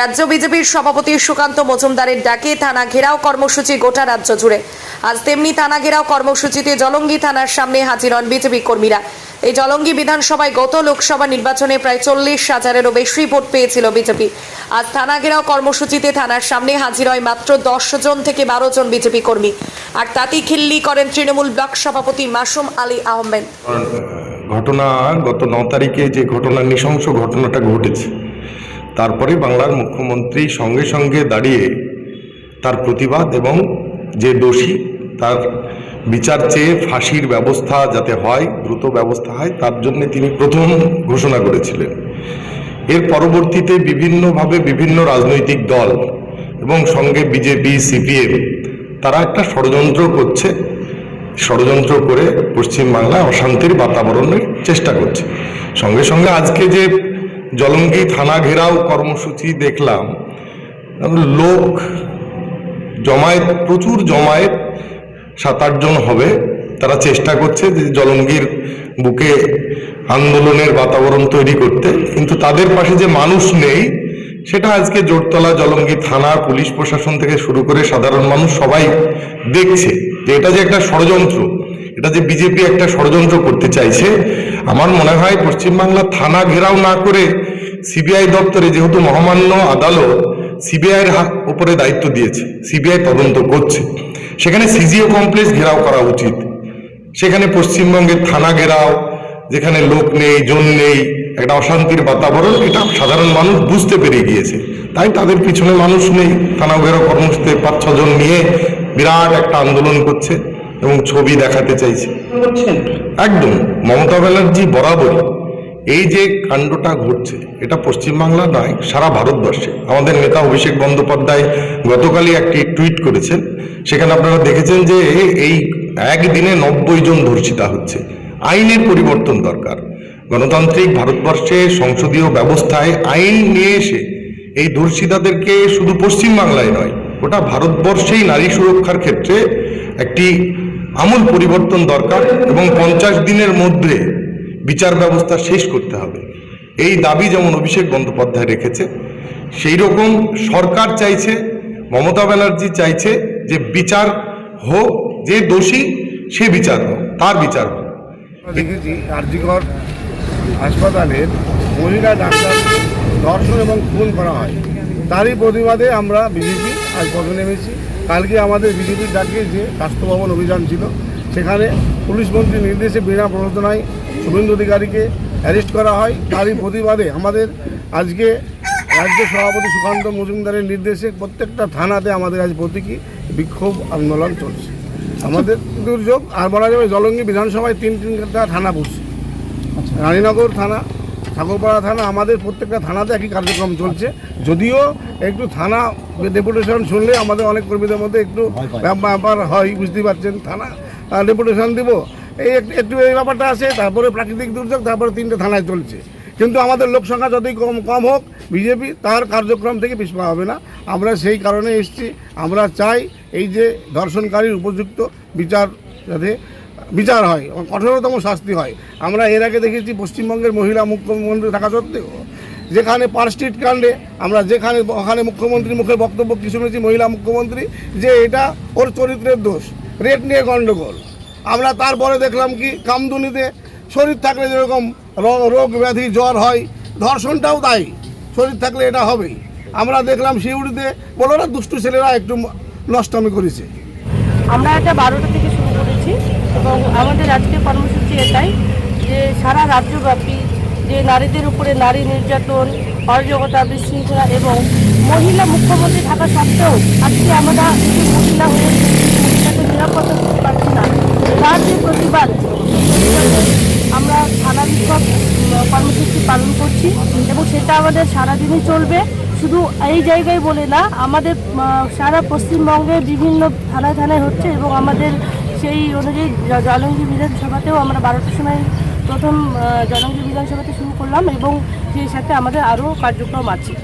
রাজ্য বিজেপির সভাপতি সুকান্ত মজুমদারের ডাকে থানা ঘেরাও কর্মসূচি গোটা রাজ্য জুড়ে। আজ তেমনি থানা ঘেরাও কর্মসূচিতে জলঙ্গি থানার সামনে হাজির হন বিজেপি কর্মীরা। এই জলঙ্গি বিধানসভায় গত লোকসভা নির্বাচনে প্রায় চল্লিশ হাজারেরও বেশি ভোট পেয়েছিল বিজেপি। আজ থানা ঘেরাও কর্মসূচিতে থানার সামনে হাজির হয় মাত্র দশ জন থেকে বারো জন বিজেপি কর্মী। আর তাতেই খিল্লি করেন তৃণমূল ব্লক সভাপতি মাসুম আলী আহমেদ। ঘটনা গত ন তারিখে যে ঘটনা নৃশংস ঘটনাটা ঘটেছে তারপরে বাংলার মুখ্যমন্ত্রী সঙ্গে সঙ্গে দাঁড়িয়ে তার প্রতিবাদ এবং যে দোষী তার বিচার চেয়ে ফাঁসির ব্যবস্থা যাতে হয়, দ্রুত ব্যবস্থা হয়, তার জন্য তিনি প্রথম ঘোষণা করেছিলেন। এর পরবর্তীতে বিভিন্নভাবে বিভিন্ন রাজনৈতিক দল এবং সঙ্গে বিজেপি, সিপিএম তারা একটা ষড়যন্ত্র করছে, ষড়যন্ত্র করে পশ্চিমবাংলায় অশান্তির বাতাবরণের চেষ্টা করছে। সঙ্গে সঙ্গে আজকে যে জলঙ্গি থানা ঘেরাও কর্মসূচি দেখলাম। লোক জমায়েত, প্রচুর জমায়েত সাত আটজন হবে। তারা চেষ্টা করছে যে জলঙ্গির বুকে আন্দোলনের বাতাবরণ তৈরি করতে। কিন্তু তাদের পাশে যে মানুষ নেই, সেটা আজকে জোরতলা জলঙ্গি থানার পুলিশ প্রশাসন থেকে শুরু করে সাধারণ মানুষ সবাই দেখছে যে এটা যে একটা ষড়যন্ত্র। এটা যে বিজেপি একটা ষড়যন্ত্র করতে চাইছে, আমার মনে হয় পশ্চিমবাংলা থানা ঘেরাও না করে সিবিআই দপ্তরে যেহেতু মহামান্য আদালত সিবিআইয়ের উপরে দায়িত্ব দিয়েছে, সিবিআই তদন্ত করছে। সেখানে সিজিও কমপ্লেক্স ঘেরাও করা উচিত। সেখানে পশ্চিমবঙ্গের থানা ঘেরাও, যেখানে লোক নেই, জন নেই, একটা অশান্তির বাতাবরণ, এটা সাধারণ মানুষ বুঝতে পেরে গিয়েছে। তাই তাদের পিছনে মানুষ নেই। থানা ঘেরাও কর্মসূচিতে পাঁচ ছজন নিয়ে বিরাট একটা আন্দোলন করছে। এবং ছবি দেখাতে চাইছে। একদম মমতা ব্যানার্জি বরাবরই। এই যে কাণ্ডটা ঘটছে এটা পশ্চিমবাংলা নয় সারা ভারতবর্ষে। আমাদের নেতা অভিষেক বন্দ্যোপাধ্যায় গতকালই একটি টুইট করেছেন। সেখানে আপনারা দেখেছেন যে এই একদিনে নব্বই জন ধর্ষিতা হচ্ছে। আইনের পরিবর্তন দরকার। গণতান্ত্রিক ভারতবর্ষে সংসদীয় ব্যবস্থায় আইন নিয়ে এসে এই ধর্ষিতাদেরকে শুধু পশ্চিমবাংলায় নয় গোটা ভারতবর্ষেই নারী সুরক্ষার ক্ষেত্রে একটি আমূল পরিবর্তন দরকার এবং পঞ্চাশ দিনের মধ্যে বিচার ব্যবস্থা শেষ করতে হবে। এই দাবি যেমন অভিষেক বন্দ্যোপাধ্যায় রেখেছে, সেই রকম সরকার চাইছে, মমতা ব্যানার্জি চাইছে যে বিচার হোক, যে দোষী সে বিচার হোক, তার বিচার হোক। দেখেছি হাসপাতালের মহিলা ডাক্তার ধর্ষণ এবং খুন করা হয়। তারই প্রতিবাদে আমরা বিজেপি আজ পথে নেমেছি। কালকে আমাদের বিজেপির ডাকে যে স্বাস্থ্য ভবন অভিযান ছিল সেখানে পুলিশ মন্ত্রীর নির্দেশে বিনা প্ররোচনায় শুভেন্দু অধিকারীকে অ্যারেস্ট করা হয়। তারই প্রতিবাদে আমাদের আজকে রাজ্য সভাপতি সুকান্ত মজুমদারের নির্দেশে প্রত্যেকটা থানাতে আমাদের আজ প্রতীকী বিক্ষোভ আন্দোলন চলছে। আমাদের দুর্যোগ আর বলা যাবে জলঙ্গি বিধানসভায় তিন তিনটা থানা বসছে। রানীনগর থানা ঠাকুরপাড়া থানা আমাদের প্রত্যেকটা থানাতে একই কার্যক্রম চলছে। যদিও একটু থানা ডেপুটেশন শুনলে আমাদের অনেক কর্মীদের মধ্যে একটু ব্যাপ- ব্যাপার হয় বুঝতেই পারছেন থানা ডেপুটেশন দিব। এই একটু- এই ব্যাপারটা আছে তারপরে প্রাকৃতিক দুর্যোগ তারপরে তিনটে থানায় চলছে। কিন্তু আমাদের লোক সংখ্যা যতই কম কম হোক বিজেপি তার কার্যক্রম থেকে পিছপা হবে না। আমরা সেই কারণে এসেছি। আমরা চাই এই যে ধর্ষণকারীর উপযুক্ত বিচার যাতে বিচার হয় কঠোরতম শাস্তি হয়। আমরা এর আগে দেখেছি পশ্চিমবঙ্গের মহিলা মুখ্যমন্ত্রী থাকা সত্ত্বেও যেখানে পার স্ট্রিট কাণ্ডে আমরা যেখানে ওখানে মুখ্যমন্ত্রী মুখে বক্তব্য কি শুনেছি, মহিলা মুখ্যমন্ত্রী, যে এটা ওর চরিত্রের দোষ। রেট নিয়ে গণ্ডগোল আমরা তারপরে দেখলাম কি, কামদুনিতে শরীর থাকলে যেরকম রোগ ব্যাধি, জ্বর হয়, ধর্ষণটাও তাই। শরীর থাকলে এটা হবেই। আমরা দেখলাম শিউড়িতে বলো না, দুষ্টু ছেলেরা একটু নষ্টমি করেছে। আমরা এটা বারোটা থেকে শুরু করেছি এবং আমাদের আজকে কর্মসূচি এটাই যে সারা রাজ্যব্যাপী যে নারীদের উপরে নারী নির্যাতন, অরাজকতা, বিশৃঙ্খলা এবং মহিলা মুখ্যমন্ত্রী থাকা সত্ত্বেও আজকে আমরা মহিলা হয়ে মহিলাকে নিরাপত্তা দিতে পারছি না। তার যে প্রতিবাদ আমরা থানা বিক্ষোভ কর্মসূচি পালন করছি এবং সেটা আমাদের সারাদিনই চলবে। শুধু এই জায়গায় বলে না, আমাদের সারা পশ্চিমবঙ্গে বিভিন্ন থানায় থানায় হচ্ছে এবং আমাদের সেই অনুযায়ী জলঙ্গি বিধানসভাতেও আমরা বারোটার সময় প্রথম জনগণ বিধানসভাতে শুরু করলাম এবং সেই সাথে আমাদের আরও কার্যক্রম আছে।